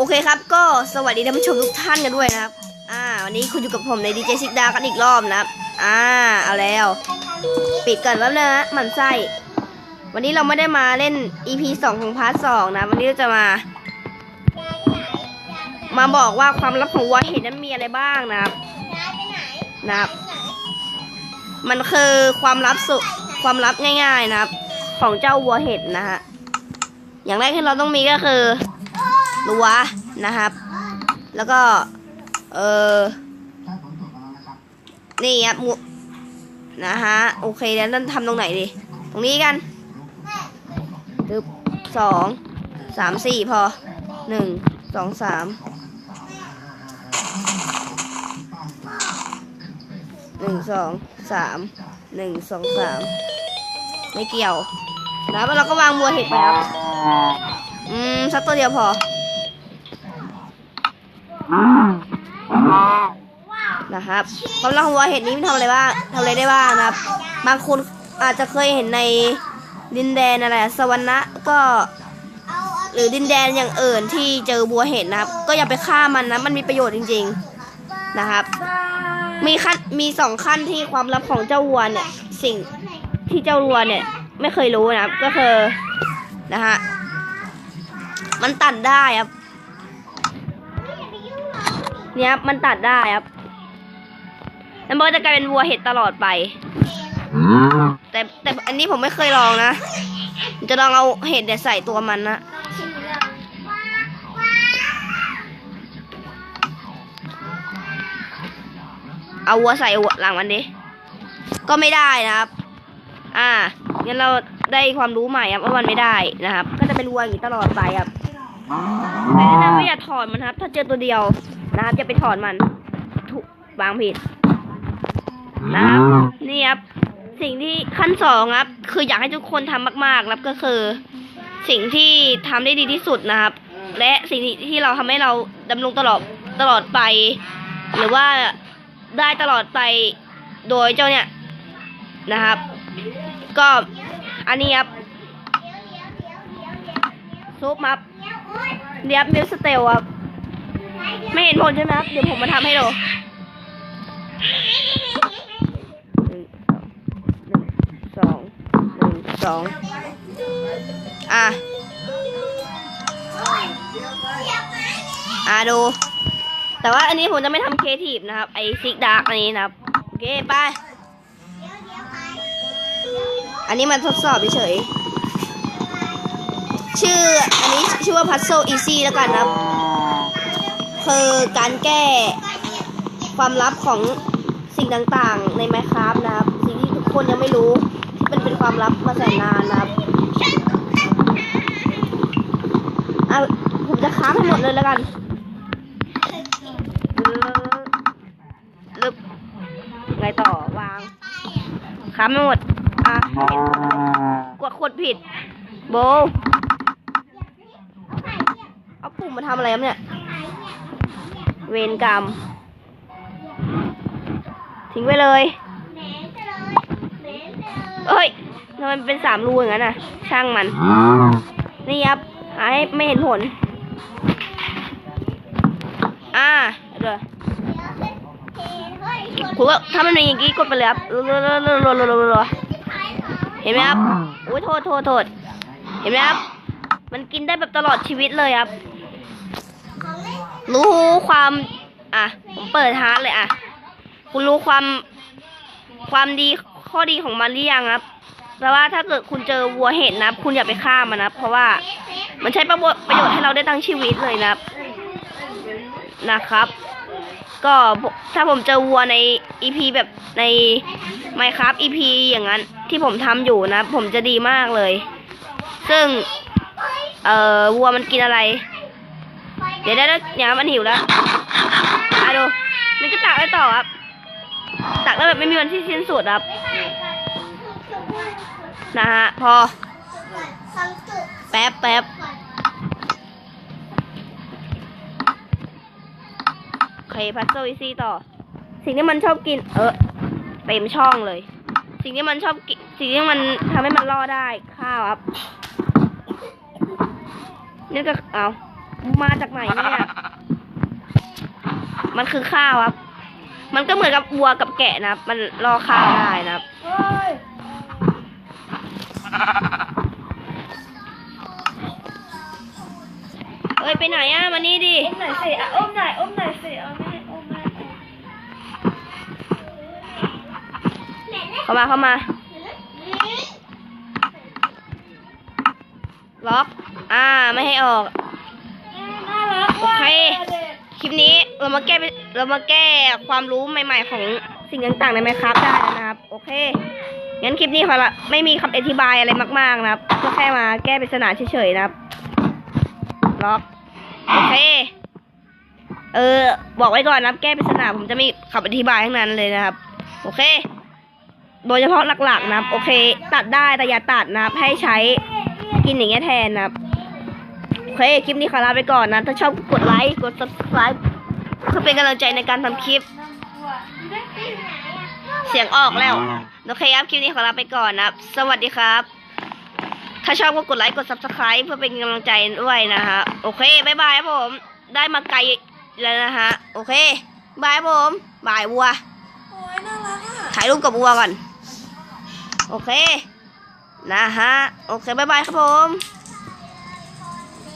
โอเคครับ ก็สวัสดีท่านผู้ชมทุกท่านกันด้วยนะครับ อ่า วันนี้คุณอยู่กับผมในดีเจซิกดากันอีกรอบนะครับ อ่า เอาแล้ว ปิดก่อนแล้วนะมันไส้วันนี้เราไม่ได้มาเล่น EP 2 ของพาร์ท2นะ วันนี้เราจะมา มาบอกว่าความลับของวัวเห็ดนั้นมีอะไรบ้างนะครับนะครับ มันคือความลับสุความลับง่าย ๆนะครับ ของเจ้าวัวเห็ดนะฮะ อย่างแรกที่เราต้องมีก็คือ รั้วนะครับ แล้วก็ เออนี่ครับหมูนะฮะ โอเคแล้วนั่นทำตรงไหนดี ตรงนี้กันตึบสองสามสี่พอหนึ่งสองสามหนึ่งสองสามหนึ่งสองสามไม่เกี่ยว แล้วเราก็วางบัวเห็ดไปครับ อืม สักตัวเดียวพอ นะครับกำลักของวัวเห็ดนี้มันทำอะไรบ้างทำอะไรได้บ้างนะครับ บางคนอาจจะเคยเห็นในดินแดนอะไรสวรรค์ก็ หรือดินแดนอย่างอื่นที่เจอบัวเห็ดนะครับ ก็อย่าไปฆ่ามันนะมันมีประโยชน์จริง ๆนะครับ มีขั้นมีสองขั้นที่ความลับของเจ้าวัวเนี่ยสิ่งที่เจ้าวัวเนี่ย ไม่เคยรู้นะครับ ก็คือนะฮะมันตัดได้ครับเนี่ยมันตัดได้ครับ แล้วมันก็จะกลายเป็นวัวเห็ดตลอดไป แต่แต่อันนี้ผมไม่เคยลองนะผมจะลองเอาเห็ดเนี่ยใส่ตัวมันนะเอาวัวใส่หลังมันดิ ก็ไม่ได้นะครับ อ่า งั้นเราได้ความรู้ใหม่ครับว่ามันไม่ได้นะครับ ก็จะเป็นวัวอย่างนี้ตลอดไปครับแต่แนะนำว่าอย่าถอดมันครับ ถ้าเจอตัวเดียวนะครับอย่าไปถอดมันถูกวางผิด นะครับนี่ครับสิ่งที่ขั้นสองครับ คืออยากให้ทุกคนทำมากๆครับก็คือ สิ่งที่ทำได้ดีที่สุดนะครับ และสิ่งที่เราทำให้เราดำรงตลอดตลอดไป หรือว่าได้ตลอดไปโดยเจ้าเนี่ยนะครับ ก็อันนี้ครับซุปครับเดียวมิวสเตลครับไม่เห็นผลใช่ไหมครับเดี๋ยวผมมาทำให้ดูหนึ่งสองหนึ่งส องอะ อะดู แต่ว่าอันนี้ผมจะไม่ทำเคทีฟนะครับ ไอซิกดาร์กอันนี้นะครับ โอเค ไป อันนี้มันทดสอบเฉยชื่อ อันนี้ชื่อว่า Puzzle Easy แล้วกันนะครับ คือการแก้ความลับของสิ่งต่างๆ ใน Minecraft นะครับ สิ่งที่ทุกคนยังไม่รู้ มันเป็นความลับมาแสนนานนะครับอะผมจะค้าให้หมดเลยแล้วกันลึบไงต่อวางค้าไม่หมด อะ กดขวดผิด โบ เอาปุ่มมาทำอะไรครับเนี่ย เวรกรรม ทิ้งไว้เลย เอ้ยทำไมมันเป็นสามรูอย่างนั้นน่ะ ช่างมัน นี่ครับหาให้ไม่เห็นผล อ่าเดี๋ยวผมว่าถ้ามันเป็นอย่างนี้กดไปเลยครับรัวๆๆๆๆๆเห็นไหมครับอุ้ยโทษโทษโทษเห็นไหมครับ มันกินได้แบบตลอดชีวิตเลยครับ รู้ความอะผมเปิดฮาร์ดเลยอะ คุณรู้ความความดีข้อดีของมันหรือยังครับ แปลว่าถ้าเกิดคุณเจอวัวเห็ดนะคุณอย่าไปฆ่ามันนะเพราะว่ามันใช้ประโยชน์ประโยชน์ให้เราได้ตั้งชีวิตเลยนะนะครับ ก็ถ้าผมเจอวัวใน EP แบบใน Minecraft EP อย่างนั้น ที่ผมทำอยู่นะ ผมจะดีมากเลย ซึ่ง เอ่อวัวมันกินอะไร เดี๋ยวได้แล้วเนี่ยมันหิวแล้วอะดูมันก็ตักได้ต่อครับตักได้วแบบไม่มีวันที่สิ้นสุดครับ นะฮะ พอ แป๊บแป๊บโอเคพัซโซอีซี่ต่อ สิ่งที่มันชอบกิน เออเต็มช่องเลย สิ่งที่มันชอบกิน สิ่งที่มันทำให้มันรอดได้ข้าวครับนี่ก็เอามาจากไหนเนี่ยมันคือข้าวครับ มันก็เหมือนกับวัวกับแกะนะครับ มันรอข้าวได้นะครับ เฮ้ยเอ้ยไปไหนอะมานี่ดิอมหน่อยสิอะอมหน่อยอมหน่อยสิเอาไม่อมไม่อมเข้ามาเข้ามา ล็อก อ่าไม่ให้ออก น่ารักโอเค คลิปนี้เรามาแก้ไปเรามาแก้ความรู้ใหม่ ๆ ของสิ่งต่างๆใน Minecraft ได้แล้วนะครับ โอเค งั้นคลิปนี้ขอละไม่มีคำอธิบายอะไรมาก ๆ นะครับ ก็แค่มาแก้ปริศนาเฉยๆนะครับ ล็อก โอเค เออ บอกไว้ก่อนนะแก้ปริศนาผมจะไม่คำอธิบายทั้งนั้นเลยนะครับ โอเค โดยเฉพาะหลักๆนะครับ โอเค ตัดได้แต่อย่าตัดนะครับ ให้ใช้กินอย่างเงี้ยแทนนะครับ โอเค คลิปนี้ขอลาไปก่อนนะ ถ้าชอบกดไลค์ กด subscribe เพื่อเป็นกำลังใจในการทำคลิป เสียงออกแล้ว โอเคครับ คลิปนี้ขอลาไปก่อนนะครับ สวัสดีครับ ถ้าชอบก็กดไลค์ กด subscribe เพื่อเป็นกำลังใจด้วยนะฮะ โอเคบ๊ายบายครับผม ได้มาไกลแล้วนะฮะ โอเคบายครับผมบายวัวโอ้ยน่ารักอะถ่ายรูปกับวัวก่อน โอเค นะฮะ โอเคบ๊ายบายครับผม